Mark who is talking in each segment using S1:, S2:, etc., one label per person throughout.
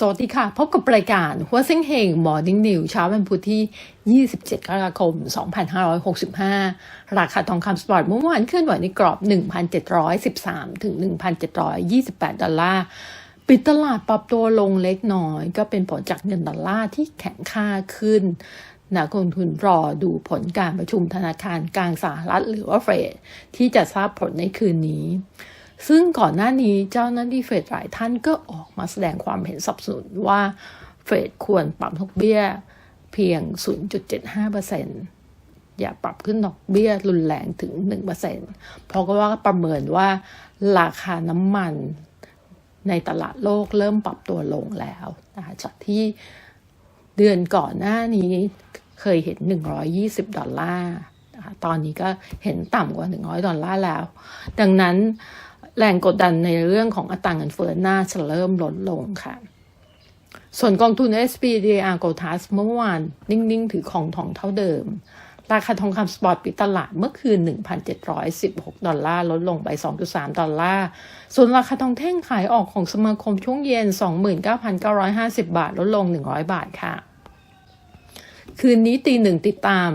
S1: สวัสดีค่ะ พบกับรายการหัวเส้งเฮง Morning News เช้าวันพุธที่ 27 กรกฎาคม 2565 ราคาทองคำสปอร์ตเมื่อวานเคลื่อนไหวในกรอบ 1,713 ถึง 1,728 ดอลลาร์ ปิดตลาดปรับตัวลงเล็กน้อย ก็เป็นผลจากเงินดอลลาร์ที่แข็งค่าขึ้นนักลงทุนรอดูผลการประชุมธนาคารกลางสหรัฐหรือว่าเฟดที่จะทราบผลในคืนนี้ ซึ่งก่อนหน้านี้เจ้าหน้าที่เฟดหลายท่านก็ออกมาแสดงความเห็นสนับสนุนว่าเฟดควรปรับดอกเบี้ยเพียง 0.75%อย่าปรับขึ้นดอกเบี้ยรุนแรงถึง 1%เพราะก็ว่าประเมินว่าราคาน้ำมันในตลาดโลกเริ่มปรับตัวลงแล้วนะคะจากที่เดือนก่อนหน้านี้เคยเห็น 120 ดอลลาร์ตอนนี้ก็เห็นต่ำกว่า 100 ดอลลาร์แล้ว ดังนั้น แรงกดดันในเรื่องของอัตราเงินเฟ้อน่าจะเริ่มลดลงค่ะ ส่วนกองทุน SPDR g o t a s เมื่อวานนิ่ง ๆ ถือของทองเท่าเดิม ราคาทองคำสปอร์ตปิดตลาดเมื่อคืน 1,716 ดอลลาร์ ลดลงไป 2.3 ดอลลาร์ ส่วนราคาทองแท่งขายออกของสมาคมช่วงเย็น 29,950 บาท ลดลง 100 บาทค่ะ คืนนี้ตีหนึ่งติดตาม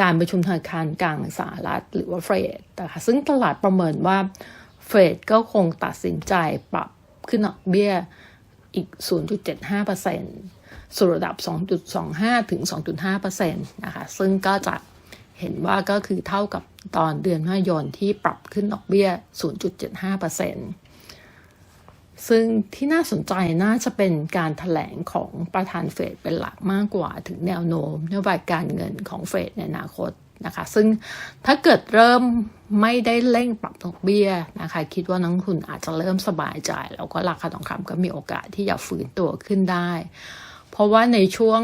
S1: การประชุมธนาคารกลางสหรัฐหรือว่าเฟดนะคะซึ่งตลาดประเมินว่า ฟดก็คงตัดสินใจปรับขึ้นดอกเบี้ยอีก 0.75%สู่ระดับ 2.25 ถึง 2.5%นะคะ ซึ่งก็จะเห็นว่าก็คือเท่ากับตอนเดือนมิถุนายนที่ปรับขึ้นดอกเบี้ย 0.75%ซึ่งที่น่าสนใจน่าจะเป็นการถแถลงของประธานเฟดเป็นหลักมากกว่าถึงแนวโน้มนโยบายการเงินของเฟดในอนาคต นะคะ ซึ่งถ้าเกิดเริ่มไม่ได้เร่งปรับดอกเบี้ยนะคะ คิดว่านักทุนอาจจะเริ่มสบายใจ แล้วก็ราคาทองคำก็มีโอกาสที่จะฟื้นตัวขึ้นได้ เพราะว่าในช่วง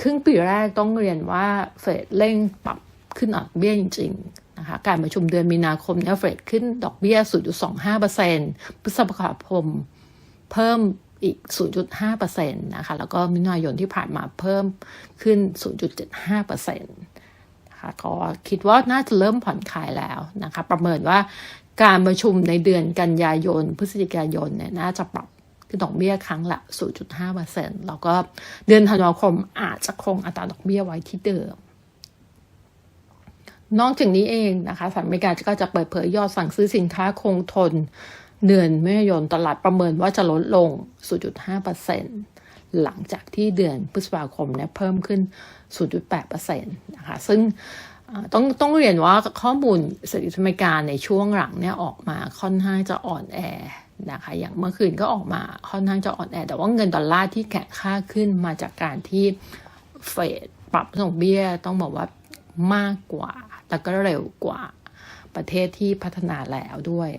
S1: ครึ่งปีแรกต้องเรียนว่าเฟดเร่งปรับขึ้นดอกเบี้ยจริงๆนะคะการประชุมเดือนมีนาคมเนี่ยเฟดขึ้นดอกเบี้ย 0.25%พฤษภาคมเพิ่มอีก 0.5%นะคะ แล้วก็มิถุนายนที่ผ่านมาเพิ่มขึ้น 0.75% ก็คิดว่าน่าจะเริ่มผ่อนคลายแล้วนะคะ ประเมินว่าการประชุมในเดือนกันยายน พฤศจิกายนเนี่ยน่าจะปรับคือดอกเบี้ยครั้งละ 0.5%แล้วก็เดือนธันวาคมอาจจะคงอัตราดอกเบี้ยไว้ที่เดิม นอกจากนี้เองนะคะสหรัฐอเมริกาก็จะเปิดเผยยอดสั่งซื้อสินค้าคงทน เดือนเมษายนตลาดประเมินว่าจะลดลง 0.5% หลังจากที่เดือนพฤษภาคมเนี่ยเพิ่มขึ้น 0.8%นะคะซึ่งต้องต้องเรียนว่าข้อมูลเศรษฐกิจอเมริกาในช่วงหลังเนี่ยออกมาค่อนข้างจะอ่อนแอนะคะอย่างเมื่อคืนก็ออกมาค่อนข้างจะอ่อนแอ แต่ว่าเงินดอลลาร์ที่แข็งค่าขึ้นมาจากการที่เฟดปรับดอกเบี้ยต้องบอกว่ามากกว่า แล้วก็เร็วกว่าประเทศที่พัฒนาแล้วด้วย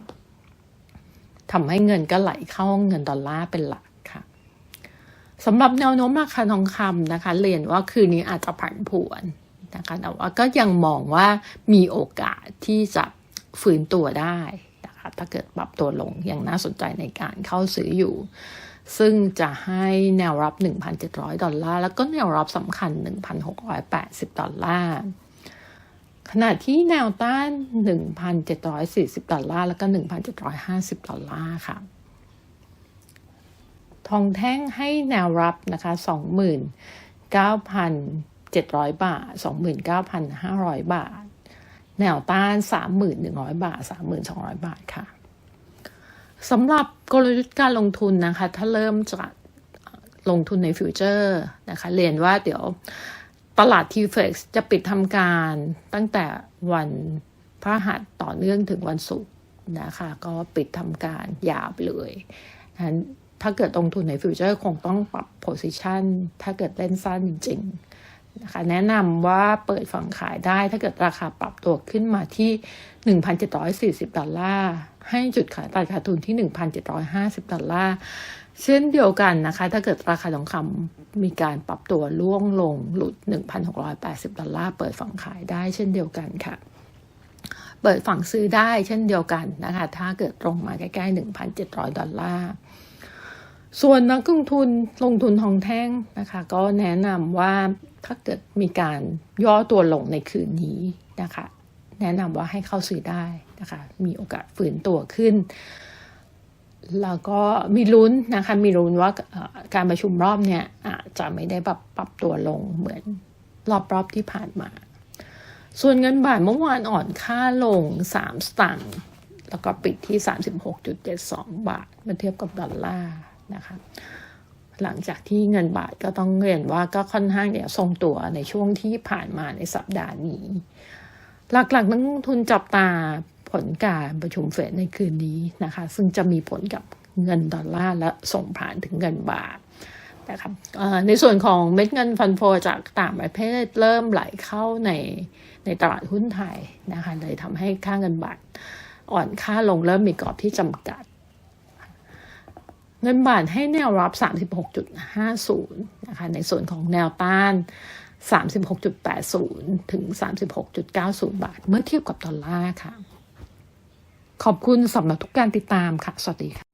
S1: ทำให้เงินก็ไหลเข้าเงินดอลลาร์เป็นหลัก สำหรับแนวโน้มราคาทองคำนะคะ เรียนว่าคืนนี้อาจจะผันผวนนะคะแต่ว่าก็ยังมองว่ามีโอกาสที่จะฟื้นตัวได้นะคะถ้าเกิดปรับตัวลงอยังน่าสนใจในการเข้าซื้ออยู่ ซึ่งจะให้แนวรับ 1,700 ดอลลาร์ แล้วก็แนวรับสำคัญ 1,680 ดอลลาร์ขณะที่แนวต้าน 1,740 ดอลลาร์ แล้วก็ 1,750 ดอลลาร์ค่ะ ทองแท่งให้แนวรับนะคะ 29,700 บาท 29,500 บาท แนวต้าน 3,100 บาท 3,200 บาทค่ะสำหรับกลยุทธ์การลงทุนนะคะ ถ้าเริ่มจากลงทุนในฟิวเจอร์นะคะเรียนว่าเดี๋ยวตลาดทีเฟกจะปิดทำการตั้งแต่วันพระหัสต่อเนื่องถึงวันศุกร์นะคะ ก็ปิดทำการยาวไปเลย ถ้าเกิดลงทุนในฟิวเจอร์คงต้องปรับโพซิชันถ้าเกิดเล่นสั้นจริงๆนะคะแนะนำว่าเปิดฝั่งขายได้ถ้าเกิดราคาปรับตัวขึ้นมาที่ 1,740 ดอลลาร์ให้จุดขายตัดขาดทุนที่ 1,750 ดอลลาร์เช่นเดียวกันนะคะ ถ้าเกิดราคาทองคำมีการปรับตัวล่วงลงหลุด 1,680 ดอลลาร์เปิดฝั่งขายได้เช่นเดียวกันค่ะ เปิดฝั่งซื้อได้เช่นเดียวกันนะคะ ถ้าเกิดลงมาใกล้ๆ 1,700 ดอลลาร์ ส่วนนักลงทุนลงทุนทองแท่งนะคะ ก็แนะนำว่าถ้าเกิดมีการย่อตัวลงในคืนนี้นะคะ แนะนำว่าให้เข้าซื้อได้นะคะ มีโอกาสฝืนตัวขึ้น แล้วก็มีลุ้นนะคะ มีลุ้นว่าการประชุมรอบเนี่ยอาจจะไม่ได้แบบปรับตัวลงเหมือนรอบๆที่ผ่านมา ส่วนเงินบาทเมื่อวานอ่อนค่าลง 3 สตางค์แล้วก็ปิดที่ 36.72 บาทเมื่อเทียบกับดอลลาร์ นะคะ หลังจากที่เงินบาทก็ต้องเรียนว่าก็ค่อนข้างเนี่ยทรงตัวในช่วงที่ผ่านมาในสัปดาห์นี้ หลักๆนักลงทุนจับตาผลการประชุมเฟดในคืนนี้นะคะ ซึ่งจะมีผลกับเงินดอลลาร์และส่งผ่านถึงเงินบาทนะครับในส่วนของเม็ดเงินฟันโฟจากต่างประเทศเริ่มไหลเข้าในในตลาดหุ้นไทยนะคะเลยทำให้ค่าเงินบาทอ่อนค่าลงเริ่มมีกรอบที่จำกัด เงินบาทให้แนวรับ 36.50 นะคะ ในส่วนของแนวต้าน 36.80 ถึง 36.90 บาท เมื่อเทียบกับดอลลาร์ค่ะ ขอบคุณสำหรับทุกการติดตามค่ะ สวัสดีค่ะ